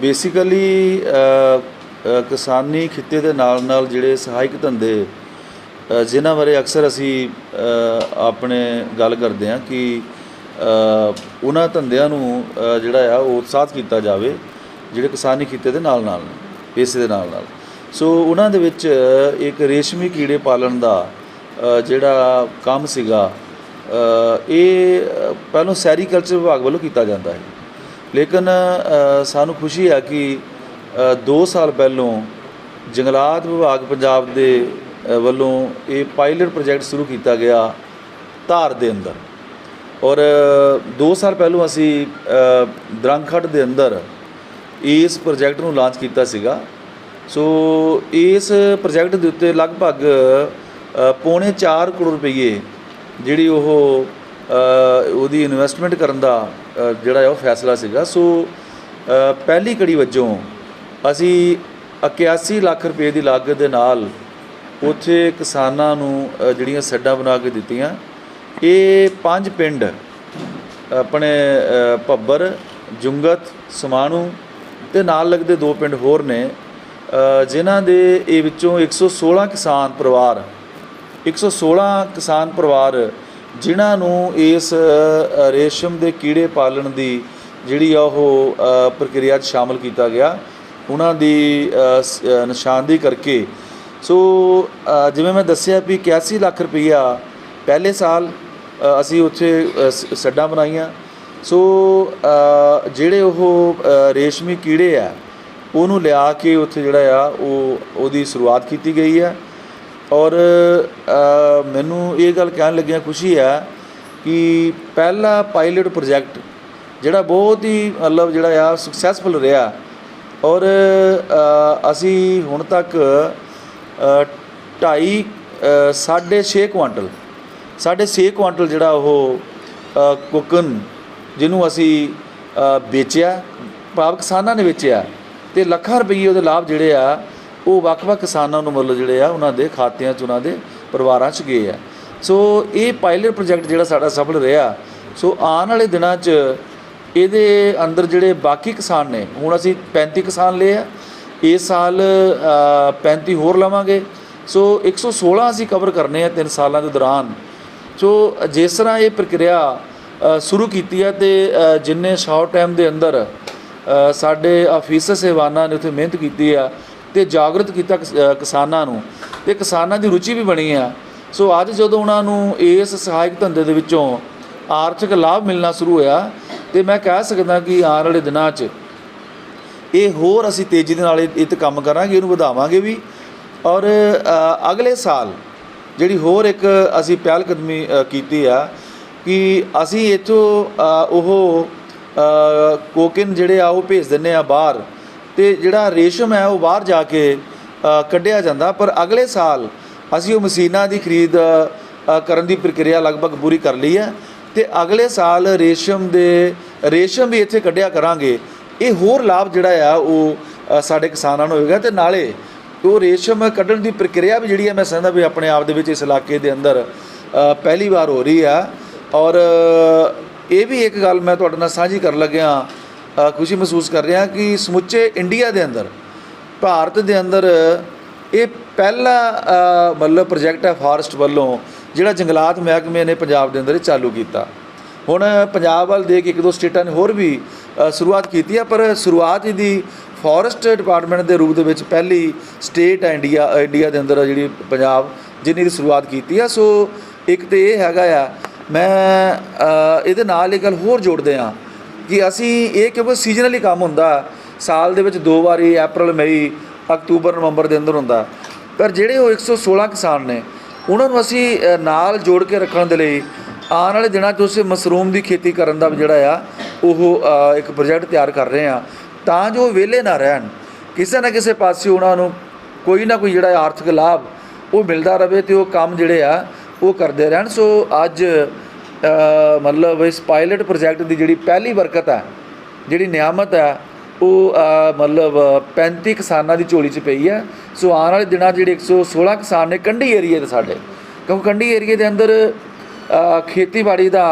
Basically ਕਿਸਾਨੀ ਖਿੱਤੇ ਦੇ ਨਾਲ ਨਾਲ ਜਿਹੜੇ ਸਹਾਇਕ ਧੰਦੇ ਜਿਨ੍ਹਾਂ ਬਾਰੇ ਅਕਸਰ ਅਸੀਂ ਆਪਣੇ ਗੱਲ ਕਰਦੇ ਹਾਂ ਕਿ ਉਹਨਾਂ ਧੰਦਿਆਂ ਨੂੰ ਜਿਹੜਾ ਆ ਉਹ ਉਤਸ਼ਾਹਤ ਕੀਤਾ ਜਾਵੇ ਜਿਹੜੇ ਕਿਸਾਨੀ ਖਿੱਤੇ ਦੇ ਨਾਲ ਨਾਲ ਨੇ ਪੈਸੇ ਦੇ ਨਾਲ ਨਾਲ। ਸੋ ਉਹਨਾਂ ਦੇ ਵਿੱਚ ਇੱਕ ਰੇਸ਼ਮੀ ਕੀੜੇ ਪਾਲਣ ਦਾ ਜਿਹੜਾ ਕੰਮ ਸੀਗਾ ਇਹ ਅ, ਪਹਿਲਾਂ ਸੈਰੀਕਲਚਰ ਵਿਭਾਗ ਵੱਲੋਂ ਕੀਤਾ ਜਾਂਦਾ ਹੈ। ਲੇਕਿਨ ਸਾਨੂੰ ਖੁਸ਼ੀ ਆ ਕਿ 2 ਸਾਲ ਪਹਿਲੋਂ ਜੰਗਲਾਤ ਵਿਭਾਗ ਪੰਜਾਬ ਦੇ ਵੱਲੋਂ ਇਹ ਪਾਇਲਟ ਪ੍ਰੋਜੈਕਟ ਸ਼ੁਰੂ ਕੀਤਾ ਗਿਆ ਧਾਰ ਦੇ ਅੰਦਰ। ਔਰ 2 ਸਾਲ ਪਹਿਲੋਂ ਅਸੀਂ ਅ, ਦਰੰਖੜ ਦੇ ਅੰਦਰ ਇਸ ਪ੍ਰੋਜੈਕਟ ਨੂੰ ਲਾਂਚ ਕੀਤਾ ਸੀਗਾ। ਸੋ ਇਸ ਪ੍ਰੋਜੈਕਟ ਦੇ ਉੱਤੇ ਲਗਭਗ ਪੌਣੇ 4 ਕਰੋੜ ਰੁਪਏ ਜਿਹੜੀ ਉਹ ਉਹਦੀ ਇਨਵੈਸਟਮੈਂਟ ਕਰਨ ਦਾ ਜਿਹੜਾ ਹੈ ਉਹ ਫੈਸਲਾ ਸੀਗਾ। ਸੋ ਪਹਿਲੀ ਕੜੀ ਵਜੋਂ ਅਸੀਂ 81 ਲੱਖ ਰੁਪਏ ਦੀ ਲਾਗਤ ਦੇ ਨਾਲ ਉੱਥੇ ਕਿਸਾਨਾਂ ਨੂੰ ਜਿਹੜੀਆਂ ਸੱਡਾਂ ਬਣਾ ਕੇ ਦਿੱਤੀਆਂ। ਇਹ ਪੰਜ ਪਿੰਡ, ਆਪਣੇ ਭੱਬਰ, ਜੁੰਗਤ, ਸਮਾਣੂ ਤੇ ਨਾਲ ਲੱਗਦੇ ਦੋ ਪਿੰਡ ਹੋਰ ਨੇ ਜਿਨ੍ਹਾਂ ਦੇ ਇਹ ਵਿੱਚੋਂ 116 ਕਿਸਾਨ ਪਰਿਵਾਰ 116 ਕਿਸਾਨ ਪਰਿਵਾਰ ਜਿਨ੍ਹਾਂ ਨੂੰ ਇਸ ਰੇਸ਼ਮ ਦੇ ਕੀੜੇ ਪਾਲਣ ਦੀ ਜਿਹੜੀ ਆ ਉਹ ਪ੍ਰਕਿਰਿਆ 'ਚ ਸ਼ਾਮਲ ਕੀਤਾ ਗਿਆ। ਉਹਨਾਂ ਦੀ ਅ, ਨਿਸ਼ਾਨਦੇਹੀ ਕਰਕੇ। ਸੋ ਜਿਵੇਂ ਮੈਂ ਦੱਸਿਆ ਵੀ 81 ਲੱਖ ਰੁਪਈਆ ਪਹਿਲੇ ਸਾਲ ਅਸੀਂ ਉੱਥੇ ਸ- ਸੱਡਾਂ ਬਣਾਈਆਂ। ਸੋ ਜਿਹੜੇ ਉਹ ਰੇਸ਼ਮੀ ਕੀੜੇ ਆ ਉਹਨੂੰ ਲਿਆ ਕੇ ਉੱਥੇ ਜਿਹੜਾ ਆ ਉਹ ਉਹਦੀ ਸ਼ੁਰੂਆਤ ਕੀਤੀ ਗਈ ਹੈ ਔਰ ਮੈਨੂੰ ਇਹ ਗੱਲ ਕਹਿਣ ਲੱਗਿਆ ਖੁਸ਼ੀ ਆ ਕਿ ਪਹਿਲਾ ਪਾਇਲਟ ਪ੍ਰੋਜੈਕਟ ਜਿਹੜਾ ਬਹੁਤ ਹੀ ਮਤਲਬ ਜਿਹੜਾ ਆ ਸਕਸੈਸਫੁਲ ਰਿਹਾ। ਔਰ ਅਸੀਂ ਹੁਣ ਤੱਕ ਅ, ਢਾਈ ਅ, ਸਾਢੇ 6 ਕੁਆਂਟਲ ਸਾਢੇ 6 ਕੁਆਂਟਲ ਜਿਹੜਾ ਉਹ ਅ, ਕੋਕਨ ਜਿਹਨੂੰ ਅਸੀਂ ਵੇਚਿਆ ਭਾਵ ਕਿਸਾਨਾਂ ਨੇ ਵੇਚਿਆ ਤੇ ਲੱਖਾਂ ਰੁਪਏ ਉਹਦੇ ਲਾਭ ਜਿਹੜੇ ਆ ਉਹ ਵੱਖ-ਵੱਖ ਕਿਸਾਨਾਂ ਨੂੰ ਮਤਲਬ ਜਿਹੜੇ ਆ ਉਹਨਾਂ ਦੇ ਖਾਤਿਆਂ 'ਚ ਉਹਨਾਂ ਦੇ ਪਰਿਵਾਰਾਂ 'ਚ ਗਏ ਆ। ਸੋ ਇਹ ਪਾਇਲਟ ਪ੍ਰੋਜੈਕਟ ਜਿਹੜਾ ਸਾਡਾ ਸਫਲ ਰਿਹਾ ਸੋ ਆਉਣ ਵਾਲੇ ਦਿਨਾਂ 'ਚ ਇਹਦੇ ਅੰਦਰ ਜਿਹੜੇ ਬਾਕੀ ਕਿਸਾਨ ਨੇ ਹੁਣ ਅਸੀਂ 35 ਕਿਸਾਨ ਲਏ ਆ। ਇਸ ਸਾਲ ਅ, 35 ਹੋਰ ਲਵਾਂਗੇ। ਸੋ 116 ਅਸੀਂ ਕਵਰ ਕਰਨੇ ਆ 3 ਸਾਲਾਂ ਦੇ ਦੌਰਾਨ। ਸੋ ਜਿਸ ਤਰ੍ਹਾਂ ਇਹ ਪ੍ਰਕਿਰਿਆ ਸ਼ੁਰੂ ਕੀਤੀ ਹੈ ਤੇ ਜਿੰਨੇ ਸ਼ਾਰਟ ਟਾਈਮ ਦੇ ਅੰਦਰ ਸਾਡੇ ਆਫੀਸਰ ਸਹਿਬਾਨਾਂ ਨੇ ਉੱਥੇ ਮਿਹਨਤ ਕੀਤੀ ਆ ਤੇ ਜਾਗਰਤ ਕੀਤਾ ਕਿਸਾਨਾਂ ਨੂੰ। ਤੇ ਕਿਸਾਨਾਂ ਦੀ ਰੁਚੀ ਵੀ ਬਣੀ ਆ। ਸੋ ਅੱਜ ਜਦੋਂ ਉਹਨਾਂ ਨੂੰ ਇਸ ਸਹਾਇਕ ਧੰਦੇ ਦੇ ਵਿੱਚੋਂ ਆਰਥਿਕ ਲਾਭ ਮਿਲਣਾ ਸ਼ੁਰੂ ਹੋਇਆ, ਤੇ ਮੈਂ ਕਹਿ ਸਕਦਾ ਕਿ ਆਉਣ ਵਾਲੇ ਦਿਨਾਂ 'ਚ ਇਹ ਹੋਰ ਅਸੀਂ ਤੇਜ਼ੀ ਦੇ ਨਾਲ ਇਹ 'ਤੇ ਕੰਮ ਕਰਾਂਗੇ, ਇਹਨੂੰ ਵਧਾਵਾਂਗੇ ਵੀ। ਔਰ ਅਗਲੇ ਸਾਲ ਜਿਹੜੀ ਹੋਰ ਇੱਕ ਅਸੀਂ ਪਹਿਲ ਕਦਮੀ ਕੀਤੀ ਆ ਕਿ ਅਸੀਂ ਇੱਥੋਂ ਉਹ ਕੋਕਿਨ ਜਿਹੜੇ ਆ ਉਹ ਭੇਜ ਦਿੰਨੇ ਆ ਬਾਹਰ। ਤੇ ਜਿਹੜਾ ਰੇਸ਼ਮ ਹੈ ਉਹ ਬਾਹਰ ਜਾ ਕੇ ਕੱਢਿਆ ਜਾਂਦਾ। ਪਰ ਅਗਲੇ ਸਾਲ ਅਸੀਂ ਉਹ ਮਸ਼ੀਨਾਂ ਦੀ ਖਰੀਦ ਕਰਨ ਦੀ ਪ੍ਰਕਿਰਿਆ ਲਗਭਗ ਪੂਰੀ ਕਰ ਲਈ ਹੈ। ਤੇ ਅਗਲੇ ਸਾਲ ਰੇਸ਼ਮ ਦੇ, ਰੇਸ਼ਮ ਵੀ ਇੱਥੇ ਕੱਢਿਆ ਕਰਾਂਗੇ। ਇਹ ਹੋਰ ਲਾਭ ਜਿਹੜਾ ਆ, ਉਹ ਸਾਡੇ ਕਿਸਾਨਾਂ ਨੂੰ ਹੋਵੇਗਾ। ਤੇ ਨਾਲੇ ਉਹ ਰੇਸ਼ਮ ਕੱਢਣ ਦੀ ਪ੍ਰਕਿਰਿਆ ਵੀ ਜਿਹੜੀ ਹੈ, ਮੈਂ ਸਮਝਦਾ ਵੀ ਆਪਣੇ ਆਪ ਦੇ ਵਿੱਚ ਇਸ ਇਲਾਕੇ ਦੇ ਅੰਦਰ ਪਹਿਲੀ ਵਾਰ ਹੋ ਰਹੀ ਆ। ਔਰ ਇਹ ਵੀ ਇੱਕ ਗੱਲ ਮੈਂ ਤੁਹਾਡੇ ਨਾਲ ਸਾਂਝੀ ਕਰਨ ਲੱਗਿਆ ਖੁਸ਼ੀ ਮਹਿਸੂਸ ਕਰ ਰਿਹਾ ਕਿ ਸਮੁੱਚੇ ਇੰਡੀਆ ਦੇ ਅੰਦਰ, ਭਾਰਤ ਦੇ ਅੰਦਰ ਇਹ ਪਹਿਲਾ ਮਤਲਬ ਪ੍ਰੋਜੈਕਟ ਹੈ ਫਾਰੈਸਟ ਵੱਲੋਂ, ਜਿਹੜਾ ਜੰਗਲਾਤ ਮਹਿਕਮੇ ਨੇ ਪੰਜਾਬ ਦੇ ਅੰਦਰ ਚਾਲੂ ਕੀਤਾ। ਹੁਣ ਪੰਜਾਬ ਵੱਲ ਦੇਖ ਕੇ ਇੱਕ ਦੋ ਸਟੇਟਾਂ ਨੇ ਹੋਰ ਵੀ ਸ਼ੁਰੂਆਤ ਕੀਤੀ ਹੈ ਪਰ ਸ਼ੁਰੂਆਤ ਇਹਦੀ ਫੋਰੈਸਟ ਡਿਪਾਰਟਮੈਂਟ ਦੇ ਰੂਪ ਦੇ ਵਿੱਚ ਪਹਿਲੀ ਸਟੇਟ ਹੈ ਇੰਡੀਆ ਇੰਡੀਆ ਦੇ ਅੰਦਰ ਜਿਹੜੀ ਪੰਜਾਬ ਜਿਹਨੇ ਦੀ ਸ਼ੁਰੂਆਤ ਕੀਤੀ ਆ। ਸੋ ਇੱਕ ਤੇ ਇਹ ਹੈਗਾ ਆ, ਮੈਂ ਇਹਦੇ ਨਾਲ ਇਹ ਗੱਲ ਹੋਰ ਜੋੜਦੇ ਆ ਕਿ ਅਸੀਂ ਇਹ ਕਿਉਂਕਿ ਸੀਜ਼ਨਲੀ ਕੰਮ ਹੁੰਦਾ, ਸਾਲ ਦੇ ਵਿੱਚ ਦੋ ਵਾਰੀ ਅਪ੍ਰੈਲ ਮਈ ਅਕਤੂਬਰ ਨਵੰਬਰ ਦੇ ਅੰਦਰ ਹੁੰਦਾ। ਪਰ ਜਿਹੜੇ ਉਹ 116 ਕਿਸਾਨ ਨੇ, ਉਹਨਾਂ ਨੂੰ ਅਸੀਂ ਨਾਲ ਜੋੜ ਕੇ ਰੱਖਣ ਦੇ ਲਈ ਆਉਣ ਵਾਲੇ ਦਿਨਾਂ 'ਚ ਉਸ ਮਸਰੂਮ ਦੀ ਖੇਤੀ ਕਰਨ ਦਾ ਵੀ ਜਿਹੜਾ ਆ, ਉਹ ਇੱਕ ਪ੍ਰੋਜੈਕਟ ਤਿਆਰ ਕਰ ਰਹੇ ਆ। ਤਾਂ ਜੋ ਵਿਹਲੇ ਨਾ ਰਹਿਣ, ਕਿਸੇ ਨਾ ਕਿਸੇ ਪਾਸੇ ਉਹਨਾਂ ਨੂੰ ਕੋਈ ਨਾ ਕੋਈ ਜਿਹੜਾ ਆਰਥਿਕ ਲਾਭ ਉਹ ਮਿਲਦਾ ਰਹੇ ਤੇ ਉਹ ਕੰਮ ਜਿਹੜੇ ਆ, ਉਹ ਕਰਦੇ ਰਹਿਣ। ਸੋ ਅੱਜ ਮਤਲਬ ਇਸ ਪਾਇਲਟ ਪ੍ਰੋਜੈਕਟ ਦੀ ਜਿਹੜੀ ਪਹਿਲੀ ਬਰਕਤ ਹੈ, ਜਿਹੜੀ ਨਿਆਮਤ ਹੈ, ਉਹ ਮਤਲਬ 35 ਕਿਸਾਨਾਂ ਦੀ ਝੋਲੀ 'ਚ ਪਈ ਹੈ। ਸੋ ਆਉਣ ਵਾਲੇ ਦਿਨਾਂ 'ਚ ਜਿਹੜੇ 116 ਕਿਸਾਨ ਨੇ ਕੰਢੀ ਏਰੀਏ ਦੇ ਸਾਡੇ, ਕਿਉਂਕਿ ਕੰਢੀ ਏਰੀਏ ਦੇ ਅੰਦਰ ਖੇਤੀਬਾੜੀ ਦਾ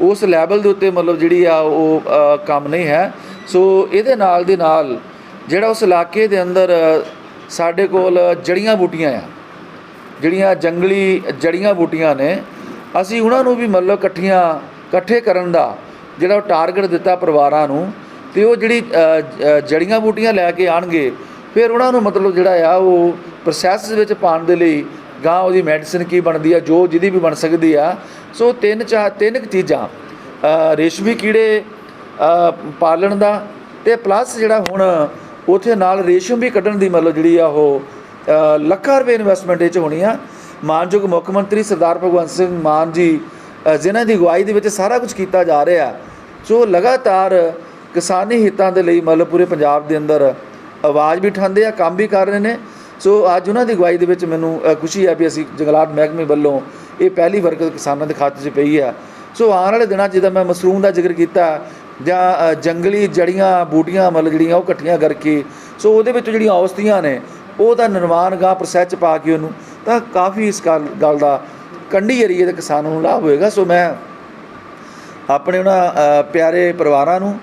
ਉਸ ਲੈਵਲ ਦੇ ਉੱਤੇ ਮਤਲਬ ਜਿਹੜੀ ਆ, ਉਹ ਕੰਮ ਨਹੀਂ ਹੈ। ਸੋ ਇਹਦੇ ਨਾਲ ਦੇ ਨਾਲ ਜਿਹੜਾ ਉਸ ਇਲਾਕੇ ਦੇ ਅੰਦਰ, ਸਾਡੇ ਕੋਲ ਜੜੀਆਂ ਬੂਟੀਆਂ ਆ, ਜਿਹੜੀਆਂ ਜੰਗਲੀ ਜੜੀਆਂ ਬੂਟੀਆਂ ਨੇ ਅਸੀਂ ਉਹਨਾਂ ਨੂੰ ਵੀ ਮਤਲਬ ਇਕੱਠੀਆਂ, ਇਕੱਠੇ ਕਰਨ ਦਾ ਜਿਹੜਾ ਉਹ ਟਾਰਗੇਟ ਦਿੱਤਾ ਪਰਿਵਾਰਾਂ ਨੂੰ, ਤੇ ਉਹ ਜਿਹੜੀ ਜੜੀਆਂ ਬੂਟੀਆਂ ਲੈ ਕੇ ਆਣਗੇ ਫਿਰ ਉਹਨਾਂ ਨੂੰ ਮਤਲਬ ਜਿਹੜਾ ਆ ਉਹ ਪ੍ਰੋਸੈਸ ਵਿੱਚ ਪਾਉਣ ਦੇ ਲਈ ਗਾਂ ਉਹਦੀ ਮੈਡੀਸਿਨ ਕੀ ਬਣਦੀ ਆ, ਜੋ ਜਿਹਦੀ ਵੀ ਬਣ ਸਕਦੀ ਆ। ਸੋ ਤਿੰਨ ਚਾਰ, ਤਿੰਨ ਕੁ ਚੀਜ਼ਾਂ ਰੇਸ਼ਮੀ ਕੀੜੇ ਪਾਲਣ ਦਾ, ਤੇ ਪਲੱਸ ਜਿਹੜਾ ਹੁਣ ਉਥੇ ਨਾਲ ਰੇਸ਼ਮ ਵੀ ਕੱਢਣ ਦੀ ਮਤਲਬ ਜਿਹੜੀ ਆ ਉਹ ਲੱਖਾਂ ਰੁਪਏ ਇਨਵੈਸਟਮੈਂਟ ਇਹ 'ਚ ਹੋਣੀ ਆ। ਮਾਨਯੋਗ ਮੁੱਖ ਮੰਤਰੀ ਸਰਦਾਰ ਭਗਵੰਤ ਸਿੰਘ ਮਾਨ ਜੀ ਜਿਨ੍ਹਾਂ ਦੀ ਅਗਵਾਈ ਦੇ ਵਿੱਚ ਸਾਰਾ ਕੁਝ ਕੀਤਾ ਜਾ ਰਿਹਾ, ਸੋ ਲਗਾਤਾਰ ਕਿਸਾਨੀ ਹਿੱਤਾਂ ਦੇ ਲਈ ਮਤਲਬ ਪੂਰੇ ਪੰਜਾਬ ਦੇ ਅੰਦਰ ਆਵਾਜ਼ ਵੀ ਉਠਾਉਂਦੇ ਆ, ਕੰਮ ਵੀ ਕਰ ਰਹੇ ਨੇ। ਸੋ ਅੱਜ ਉਹਨਾਂ ਦੀ ਅਗਵਾਈ ਦੇ ਵਿੱਚ ਮੈਨੂੰ ਖੁਸ਼ੀ ਹੈ ਵੀ ਅਸੀਂ ਜੰਗਲਾਤ ਮਹਿਕਮੇ ਵੱਲੋਂ ਇਹ ਪਹਿਲੀ ਵਰਕਤ ਕਿਸਾਨਾਂ ਦੇ ਖਾਤੇ 'ਚ ਪਈ ਆ। ਸੋ ਆਉਣ ਵਾਲੇ ਦਿਨਾਂ 'ਚ ਜਿੱਦਾਂ ਮੈਂ ਮਸਰੂਮ ਦਾ ਜ਼ਿਕਰ ਕੀਤਾ, ਜਾਂ ਜੰਗਲੀ ਜੜੀਆਂ, ਬੂਟੀਆਂ ਮਤਲਬ ਜਿਹੜੀਆਂ ਉਹ ਇਕੱਠੀਆਂ ਕਰਕੇ, ਸੋ ਉਹਦੇ ਵਿੱਚ ਜਿਹੜੀਆਂ ਔਸਤੀਆਂ ਨੇ ਉਹਦਾ ਨਿਰਮਾਣ ਗਾ ਪ੍ਰੋਸੈਸ 'ਚ ਪਾ ਕੇ ਉਹਨੂੰ ਤਾਂ ਕਾਫੀ ਇਸ ਗੱਲ ਗੱਲ ਦਾ ਕੰਢੀ ਏਰੀਏ ਦੇ ਕਿਸਾਨਾਂ ਨੂੰ ਲਾਭ ਹੋਏਗਾ। ਸੋ ਮੈਂ ਆਪਣੇ ਉਹਨਾਂ ਪਿਆਰੇ ਪਰਿਵਾਰਾਂ ਨੂੰ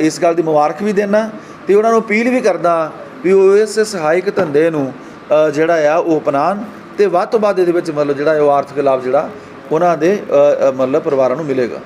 ਇਸ ਗੱਲ ਦੀ ਮੁਬਾਰਕ ਵੀ ਦੇਣਾ ਤੇ ਉਹਨਾਂ ਨੂੰ ਅਪੀਲ ਵੀ ਕਰਦਾ ਵੀ ਉਹ ਇਸ ਸਹਾਇਕ ਧੰਦੇ ਨੂੰ ਜਿਹੜਾ ਆ ਉਹ ਅਪਣਾਉਣ ਤੇ ਵੱਧ ਤੋਂ ਵੱਧ ਇਹਦੇ ਵਿੱਚ ਮਤਲਬ ਜਿਹੜਾ ਉਹ ਆਰਥਿਕ ਲਾਭ ਜਿਹੜਾ ਉਹਨਾਂ ਦੇ ਮਤਲਬ ਪਰਿਵਾਰਾਂ ਨੂੰ ਮਿਲੇਗਾ।